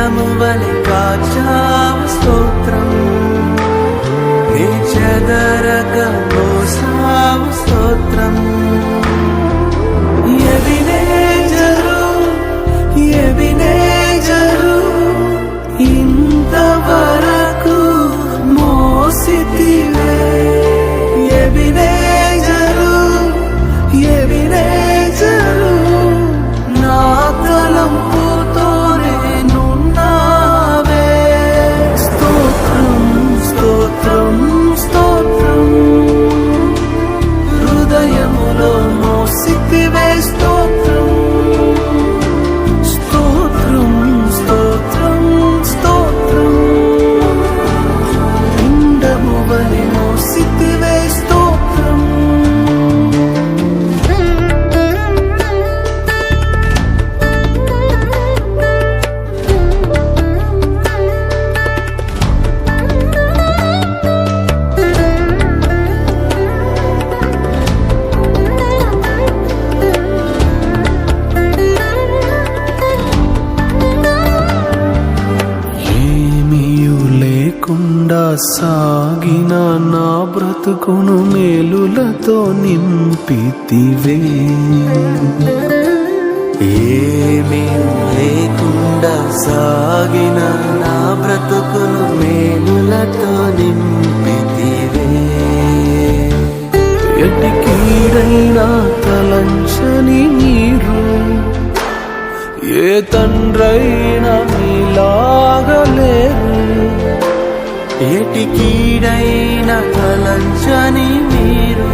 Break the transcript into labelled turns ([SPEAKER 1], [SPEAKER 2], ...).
[SPEAKER 1] పిండము వలె కాచావు స్తోత్రం. నీ చెదరక మోసావు స్తోత్రం. ఎవినేజరు ఎవినేజరు ఇంతవరకు మోసితివే. ఎవినేజరు లేకుండా సాగిన నా బ్రతుకును మేలులతో నింపితివే. ఏమీ లేకుండా సాగిన నా బ్రతుకును మేలులతో నింపితివే. ఎట్టి కీడైనా తలంచని మీరు ఏ తండ్రైనా ఏటి కీడైన కలంచని మీరు?